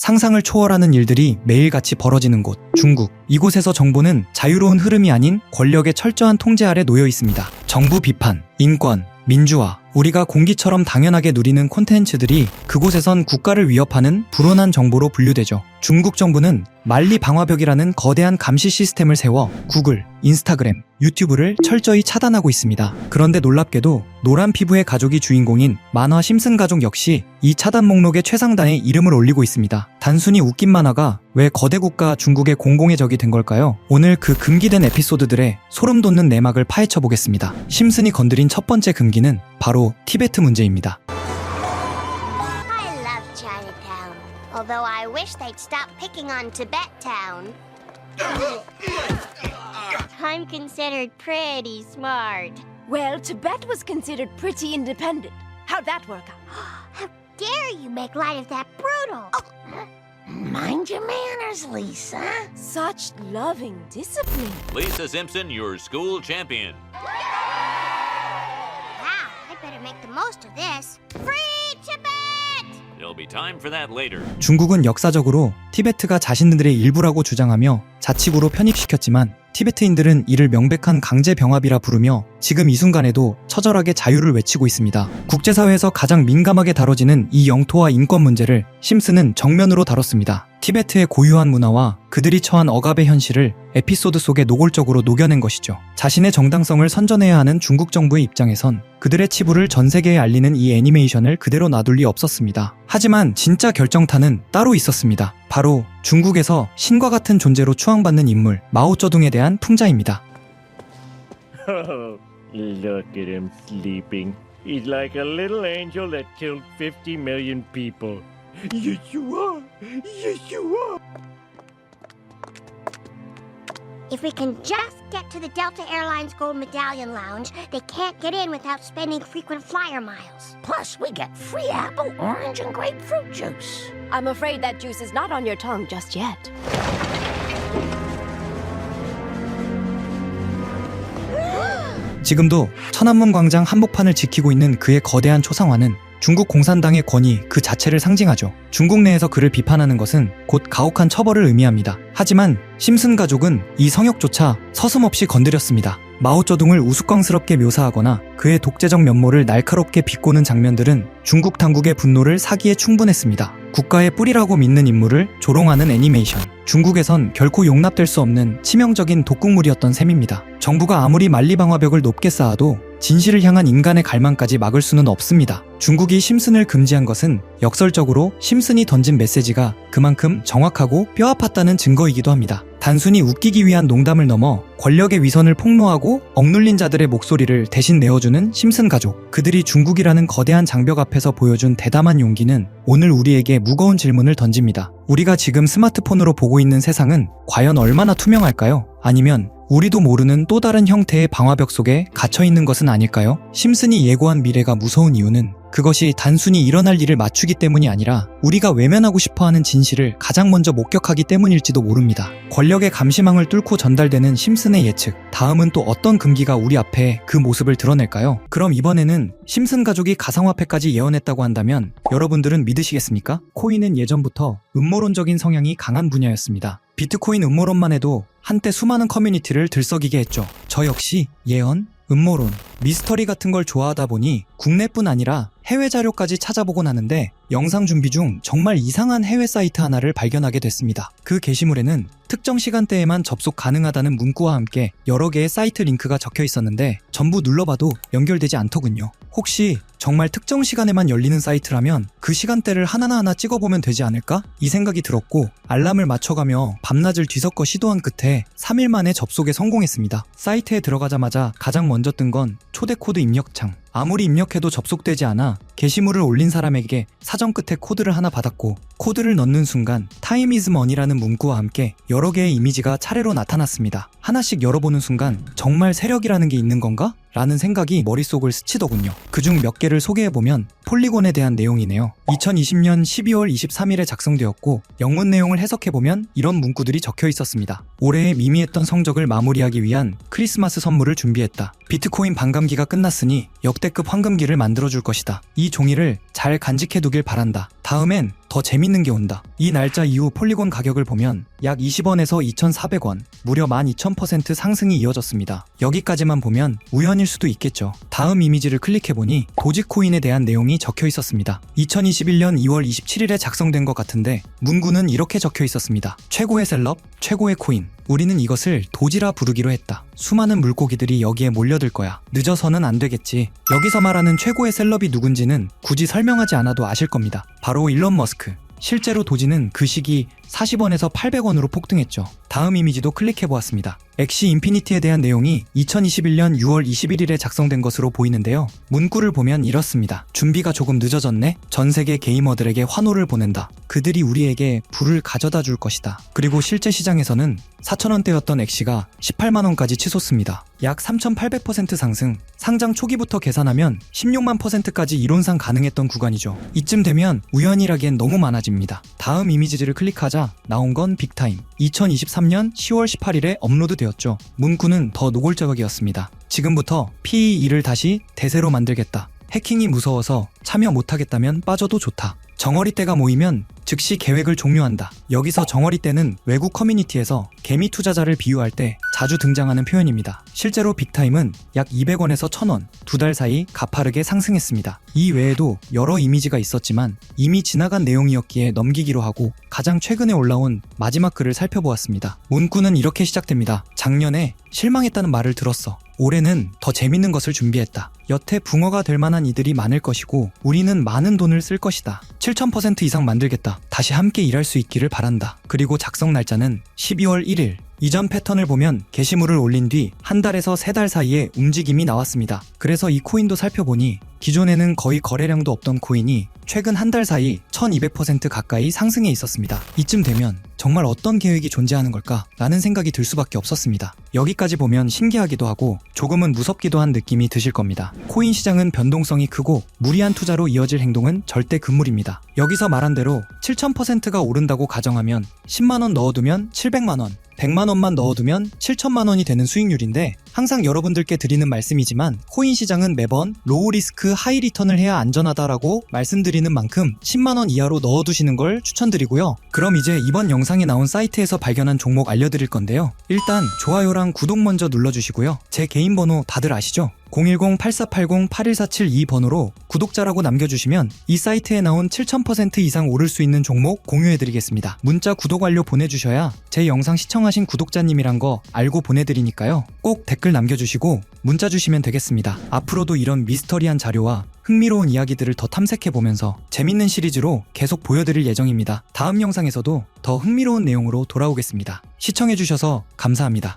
상상을 초월하는 일들이 매일같이 벌어지는 곳, 중국. 이곳에서 정보는 자유로운 흐름이 아닌 권력의 철저한 통제 아래 놓여 있습니다. 정부 비판, 인권, 민주화, 우리가 공기처럼 당연하게 누리는 콘텐츠들이 그곳에선 국가를 위협하는 불온한 정보로 분류되죠. 중국 정부는 만리 방화벽이라는 거대한 감시 시스템을 세워 구글, 인스타그램, 유튜브를 철저히 차단하고 있습니다. 그런데 놀랍게도 노란 피부의 가족이 주인공인 만화 심슨 가족 역시 이 차단 목록의 최상단에 이름을 올리고 있습니다. 단순히 웃긴 만화가 왜 거대 국가 중국의 공공의 적이 된 걸까요? 오늘 그 금기된 에피소드들의 소름 돋는 내막을 파헤쳐 보겠습니다. 심슨이 건드린 첫 번째 금기는 바로 티베트 문제입니다. I love Chinatown. Although I wish they'd stop picking on Tibet Town. I'm considered pretty smart. Well, Tibet was considered pretty independent. How'd that work out? How dare you make light of that brutal? Mind your manners, Lisa. Such loving discipline. Lisa Simpson, your school champion. Better make the most of this. Free Tibet! There'll be time for that later. 중국은 역사적으로 티베트가 자신들의 일부라고 주장하며 자치구로 편입시켰지만 티베트인들은 이를 명백한 강제 병합이라 부르며 지금 이 순간에도 처절하게 자유를 외치고 있습니다. 국제사회에서 가장 민감하게 다뤄지는 이 영토와 인권 문제를 심슨은 정면으로 다뤘습니다. 티베트의 고유한 문화와 그들이 처한 억압의 현실을 에피소드 속에 노골적으로 녹여낸 것이죠. 자신의 정당성을 선전해야 하는 중국 정부의 입장에선 그들의 치부를 전 세계에 알리는 이 애니메이션을 그대로 놔둘 리 없었습니다. 하지만 진짜 결정타는 따로 있었습니다. 바로 중국에서 신과 같은 존재로 추앙받는 인물 마오쩌둥에 대한 풍자입니다. Look at him sleeping. He's like a little angel that killed 50 million people. Yes, you are. Yes, you are. If we can just get to the Delta Airlines Gold Medallion Lounge, they can't get in without spending frequent flyer miles. Plus, we get free apple, orange, and grapefruit juice. I'm afraid that juice is not on your tongue just yet. 지금도 천안문 광장 한복판을 지키고 있는 그의 거대한 초상화는 중국 공산당의 권위 그 자체를 상징하죠. 중국 내에서 그를 비판하는 것은 곧 가혹한 처벌을 의미합니다. 하지만 심슨 가족은 이 성역조차 서슴없이 건드렸습니다. 마오쩌둥을 우스꽝스럽게 묘사하거나 그의 독재적 면모를 날카롭게 비꼬는 장면들은 중국 당국의 분노를 사기에 충분했습니다. 국가의 뿌리라고 믿는 인물을 조롱하는 애니메이션. 중국에선 결코 용납될 수 없는 치명적인 독극물이었던 셈입니다. 정부가 아무리 만리방화벽을 높게 쌓아도 진실을 향한 인간의 갈망까지 막을 수는 없습니다. 중국이 심슨을 금지한 것은 역설적으로 심슨이 던진 메시지가 그만큼 정확하고 뼈아팠다는 증거이기도 합니다. 단순히 웃기기 위한 농담을 넘어 권력의 위선을 폭로하고 억눌린 자들의 목소리를 대신 내어주는 심슨 가족. 그들이 중국이라는 거대한 장벽 앞에서 보여준 대담한 용기는 오늘 우리에게 무거운 질문을 던집니다. 우리가 지금 스마트폰으로 보고 있는 세상은 과연 얼마나 투명할까요? 아니면 우리도 모르는 또 다른 형태의 방화벽 속에 갇혀 있는 것은 아닐까요? 심슨이 예고한 미래가 무서운 이유는 그것이 단순히 일어날 일을 맞추기 때문이 아니라 우리가 외면하고 싶어 하는 진실을 가장 먼저 목격하기 때문일지도 모릅니다. 권력의 감시망을 뚫고 전달되는 심슨의 예측. 다음은 또 어떤 금기가 우리 앞에 그 모습을 드러낼까요? 그럼 이번에는 심슨 가족이 가상화폐까지 예언했다고 한다면 여러분들은 믿으시겠습니까? 코인은 예전부터 음모론적인 성향이 강한 분야였습니다. 비트코인 음모론만 해도 한때 수많은 커뮤니티를 들썩이게 했죠. 저 역시 예언, 음모론, 미스터리 같은 걸 좋아하다 보니 국내뿐 아니라 해외 자료까지 찾아보곤 하는데 영상 준비 중 정말 이상한 해외 사이트 하나를 발견하게 됐습니다. 그 게시물에는 특정 시간대에만 접속 가능하다는 문구와 함께 여러 개의 사이트 링크가 적혀 있었는데 전부 눌러봐도 연결되지 않더군요. 혹시 정말 특정 시간에만 열리는 사이트라면 그 시간대를 하나하나 찍어보면 되지 않을까? 이 생각이 들었고 알람을 맞춰가며 밤낮을 뒤섞어 시도한 끝에 3일 만에 접속에 성공했습니다. 사이트에 들어가자마자 가장 먼저 뜬 건 초대 코드 입력창. 아무리 입력해도 접속되지 않아 게시물을 올린 사람에게 사전 끝에 코드를 하나 받았고 코드를 넣는 순간 타임 이즈 머니라는 문구와 함께 여러 개의 이미지가 차례로 나타났습니다. 하나씩 열어보는 순간 정말 세력이라는 게 있는 건가? 라는 생각이 머릿속을 스치더군요. 그중 몇 개를 소개해보면 폴리곤에 대한 내용이네요. 2020년 12월 23일에 작성되었고 영문 내용을 해석해보면 이런 문구들이 적혀 있었습니다. 올해의 미미했던 성적을 마무리하기 위한 크리스마스 선물을 준비했다. 비트코인 반감기가 끝났으니 역대급 황금기를 만들어줄 것이다. 이 종이를 잘 간직해두길 바란다. 다음엔 더 재밌는 게 온다. 이 날짜 이후 폴리곤 가격을 보면 약 20원에서 2,400원, 무려 12,000% 상승이 이어졌습니다. 여기까지만 보면 우연일 수도 있겠죠. 다음 이미지를 클릭해보니 도지코인에 대한 내용이 적혀 있었습니다. 2021년 2월 27일에 작성된 것 같은데 문구는 이렇게 적혀 있었습니다. 최고의 셀럽, 최고의 코인. 우리는 이것을 도지라 부르기로 했다. 수많은 물고기들이 여기에 몰려들 거야. 늦어서는 안 되겠지. 여기서 말하는 최고의 셀럽이 누군지는 굳이 설명하지 않아도 아실 겁니다. 바로 일론 머스크. 실제로 도지는 그 시기 40원에서 800원으로 폭등했죠. 다음 이미지도 클릭해 보았습니다. 엑시 인피니티에 대한 내용이 2021년 6월 21일에 작성된 것으로 보이는데요. 문구를 보면 이렇습니다. 준비가 조금 늦어졌네. 전 세계 게이머들에게 환호를 보낸다. 그들이 우리에게 불을 가져다 줄 것이다. 그리고 실제 시장에서는 4,000원대였던 엑시가 18만원까지 치솟습니다. 약 3,800% 상승. 상장 초기부터 계산하면 16만 퍼센트까지 이론상 가능했던 구간이죠. 이쯤 되면 우연이라기엔 너무 많아집니다. 다음 이미지를 클릭하자 나온 건 빅타임. 2023년 10월 18일에 업로드 되었죠. 문구는 더 노골적이었습니다. 지금부터 PE2를 다시 대세로 만들겠다. 해킹이 무서워서 참여 못하겠다면 빠져도 좋다. 정어리 때가 모이면 즉시 계획을 종료한다. 여기서 정어리 때는 외국 커뮤니티에서 개미 투자자를 비유할 때 자주 등장하는 표현입니다. 실제로 빅타임은 약 200원에서 1000원, 두 달 사이 가파르게 상승했습니다. 이 외에도 여러 이미지가 있었지만 이미 지나간 내용이었기에 넘기기로 하고 가장 최근에 올라온 마지막 글을 살펴보았습니다. 문구는 이렇게 시작됩니다. 작년에 실망했다는 말을 들었어. 올해는 더 재밌는 것을 준비했다. 여태 붕어가 될 만한 이들이 많을 것이고 우리는 많은 돈을 쓸 것이다. 7000% 이상 만들겠다. 다시 함께 일할 수 있기를 바란다. 그리고 작성 날짜는 12월 1일. 이전 패턴을 보면 게시물을 올린 뒤 한 달에서 세 달 사이에 움직임이 나왔습니다. 그래서 이 코인도 살펴보니 기존에는 거의 거래량도 없던 코인이 최근 한 달 사이 1200% 가까이 상승해 있었습니다. 이쯤 되면 정말 어떤 계획이 존재하는 걸까? 라는 생각이 들 수밖에 없었습니다. 여기까지 보면 신기하기도 하고 조금은 무섭기도 한 느낌이 드실 겁니다. 코인 시장은 변동성이 크고 무리한 투자로 이어질 행동은 절대 금물입니다. 여기서 말한 대로 7000%가 오른다고 가정하면 10만원 넣어두면 700만원, 100만원만 넣어두면 7천만원이 되는 수익률인데 항상 여러분들께 드리는 말씀이지만 코인 시장은 매번 로우 리스크 하이 리턴을 해야 안전하다라고 말씀드리는 만큼 10만원 이하로 넣어두시는 걸 추천드리고요. 그럼 이제 이번 영상에 나온 사이트에서 발견한 종목 알려드릴 건데요. 일단 좋아요랑 구독 먼저 눌러주시고요. 제 개인 번호 다들 아시죠? 010-8480-8147 2번호로 구독자라고 남겨주시면 이 사이트에 나온 7000% 이상 오를 수 있는 종목 공유해드리겠습니다. 문자 구독 완료 보내주셔야 제 영상 시청하신 구독자님이란 거 알고 보내드리니까요. 꼭 댓글 남겨주시고 문자 주시면 되겠습니다. 앞으로도 이런 미스터리한 자료와 흥미로운 이야기들을 더 탐색해보면서 재밌는 시리즈로 계속 보여드릴 예정입니다. 다음 영상에서도 더 흥미로운 내용으로 돌아오겠습니다. 시청해주셔서 감사합니다.